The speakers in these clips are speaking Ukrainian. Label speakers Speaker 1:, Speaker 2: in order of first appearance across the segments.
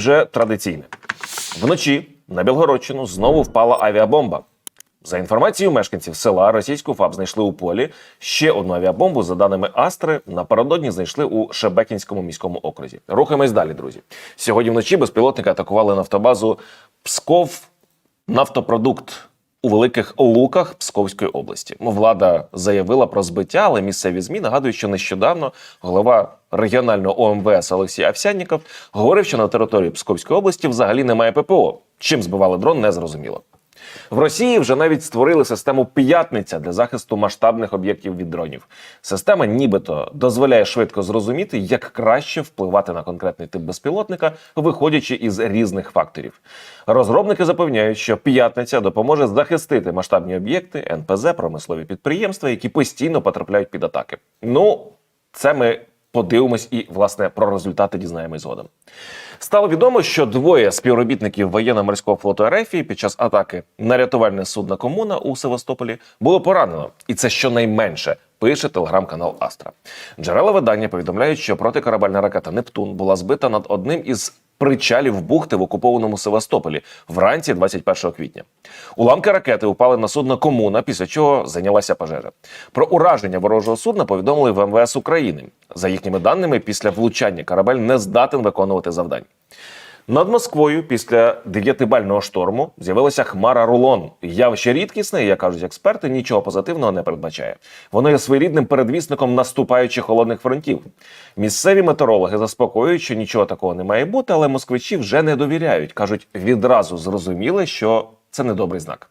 Speaker 1: Вже традиційне. Вночі на Білгородщину знову впала авіабомба. За інформацією мешканців села, російську ФАБ знайшли у полі. Ще одну авіабомбу, за даними Астри, напередодні знайшли у Шебекінському міському окрузі. Рухаємось далі, друзі. Сьогодні вночі безпілотники атакували нафтобазу Псков нафтопродукт у великих луках Псковської області. Влада заявила про збиття, але місцеві змі нагадують, що нещодавно голова регіонального ОМВС Олексій Овсянніков говорив, що на території Псковської області взагалі немає ППО. Чим збивали дрон, не зрозуміло. В Росії вже навіть створили систему п'ятниця для захисту масштабних об'єктів від дронів. Система, нібито, дозволяє швидко зрозуміти, як краще впливати на конкретний тип безпілотника, виходячи із різних факторів. Розробники запевняють, що п'ятниця допоможе захистити масштабні об'єкти, НПЗ, промислові підприємства, які постійно потрапляють під атаки. Ну, це ми подивимось і власне про результати дізнаємось згодом. Стало відомо, що двоє співробітників воєнно-морського флоту РФ під час атаки на рятувальне судно Комуна у Севастополі було поранено, і це щонайменше. Пише телеграм-канал Астра. Джерела видання повідомляють, що протикорабельна ракета Нептун була збита над одним із причалів бухти в окупованому Севастополі вранці 21 квітня. Уламки ракети упали на судно Комуна, після чого зайнялася пожежа. Про ураження ворожого судна повідомили в МВС України. За їхніми даними, після влучання корабель не здатен виконувати завдань. Над Москвою після дев'ятибального шторму з'явилася хмара рулон. Явище рідкісне, як кажуть експерти, нічого позитивного не передбачає. Воно є своєрідним передвісником наступаючих холодних фронтів. Місцеві метеорологи заспокоюють, що нічого такого не має бути, але москвичі вже не довіряють. кажуть, відразу зрозуміли, що це недобрий знак.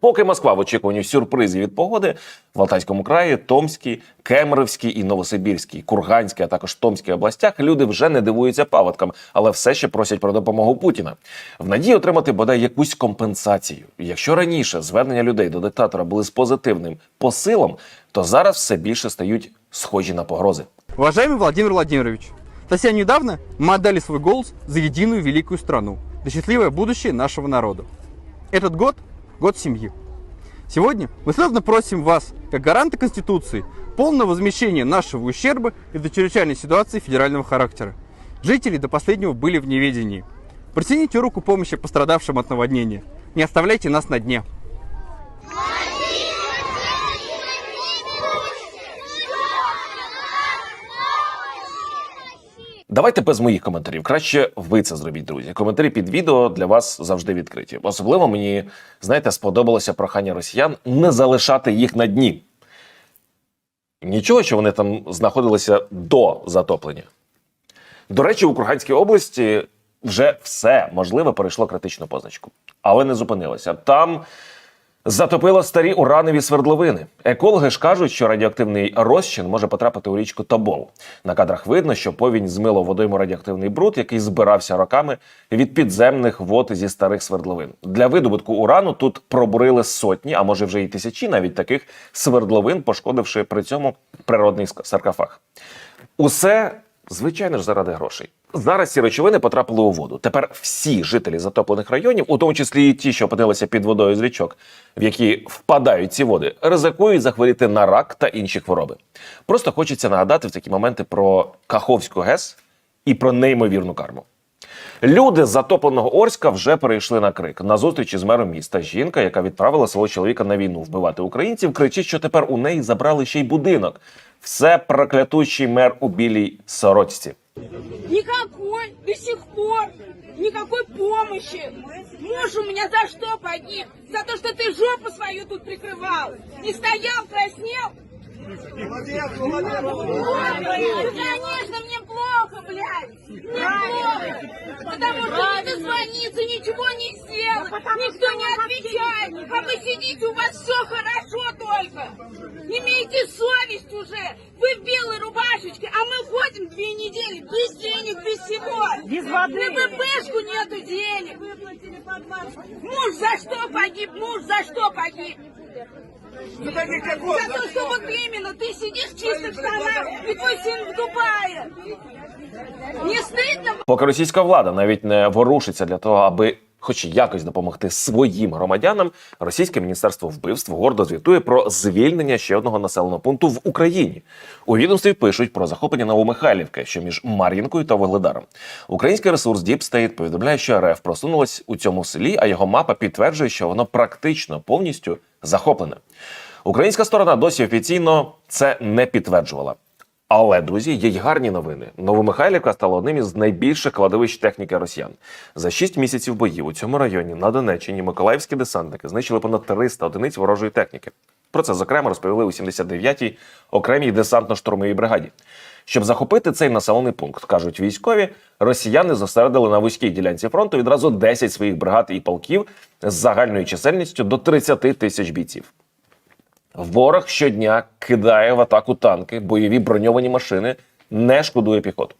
Speaker 1: Поки Москва в очікуванні сюрпризів від погоди в Алтайському краї, Томській, Кемеровській і Новосибірській, Курганській, а також Томській областях люди вже не дивуються паводкам, але все ще просять про допомогу Путіна в надії отримати бодай якусь компенсацію. Якщо раніше звернення людей до диктатора були з позитивним посилом, то зараз все більше стають схожі на погрози.
Speaker 2: Уважаемый Владимир Владимирович, совсем недавно мы отдали свой голос за единую великую страну, за счастливое будущее нашего народа. Этот год – год семьи. Сегодня мы слезно просим вас, как гаранта Конституции, полного возмещения нашего ущерба из-за чрезвычайной ситуации федерального характера. Жители до последнего были в неведении. Протяните руку помощи пострадавшим от наводнения. Не оставляйте нас на дне.
Speaker 1: Давайте без моїх коментарів. Краще ви це зробіть, друзі. Коментарі під відео для вас завжди відкриті. Особливо мені, знаєте, сподобалося прохання росіян не залишати їх на дні. Нічого, що вони там знаходилися до затоплення. До речі, у Курганській області вже все можливе перейшло критичну позначку, але не зупинилося. Там затопило старі уранові свердловини. Екологи ж кажуть, що радіоактивний розчин може потрапити у річку Тобол. На кадрах видно, що повінь змило водойму радіоактивний бруд, який збирався роками від підземних вод зі старих свердловин. Для видобутку урану тут пробурили сотні, а може вже і тисячі навіть таких свердловин, пошкодивши при цьому природний саркофаг. Усе, звичайно ж, заради грошей. Зараз ці речовини потрапили у воду. Тепер всі жителі затоплених районів, у тому числі і ті, що опинилися під водою з річок, в які впадають ці води, ризикують захворіти на рак та інші хвороби. Просто хочеться нагадати в такі моменти про Каховську ГЕС і про неймовірну карму. Люди з затопленого Орська вже перейшли на крик. На зустрічі з мером міста жінка, яка відправила свого чоловіка на війну вбивати українців, кричить, що тепер у неї забрали ще й будинок. Все проклятущий мер у білій сорочці.
Speaker 3: Никакой, до сих пор, никакой помощи. Муж у меня за что погиб? За то, что ты жопу свою тут прикрывал. Не стоял, краснел. Ну, Конечно, мне плохо, блядь. Мне плохо. Потому что не дозвониться, ничего не сделать. Никто не отвечает. А вы сидите, у вас все хорошо только. Имейте совесть уже. без всего. Без воды. На БПшку нету денег. Муж за что погиб? Муж за что погиб? За то, что вот именно ты сидишь в чистых штанах, и твой сын в Дубае. Не стыдно
Speaker 1: Поки російська влада навіть не ворушиться для того, аби хоч якось допомогти своїм громадянам, російське міністерство вбивств гордо звітує про звільнення ще одного населеного пункту в Україні. У відомстві пишуть про захоплення Новомихайлівки, що між Мар'їнкою та Вугледаром. Український ресурс Deep State повідомляє, що РФ просунулась у цьому селі, а його мапа підтверджує, що воно практично повністю захоплене. Українська сторона досі офіційно це не підтверджувала. Але, друзі, є й гарні новини. Новомихайлівка стала одним із найбільших кладовищ техніки росіян. За 6 місяців боїв у цьому районі на Донеччині миколаївські десантники знищили понад 300 одиниць ворожої техніки. Про це зокрема розповіли у 79-й окремій десантно-штурмовій бригаді. Щоб захопити цей населений пункт, кажуть військові, росіяни зосередили на вузькій ділянці фронту відразу 10 своїх бригад і полків з загальною чисельністю до 30 тисяч бійців. Ворог щодня кидає в атаку танки, бойові броньовані машини, не шкодує піхоту.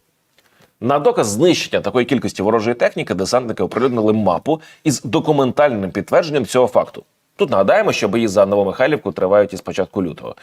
Speaker 1: На доказ знищення такої кількості ворожої техніки десантники оприлюднили мапу із документальним підтвердженням цього факту. Тут нагадаємо, що бої за Новомихайлівку тривають із початку лютого.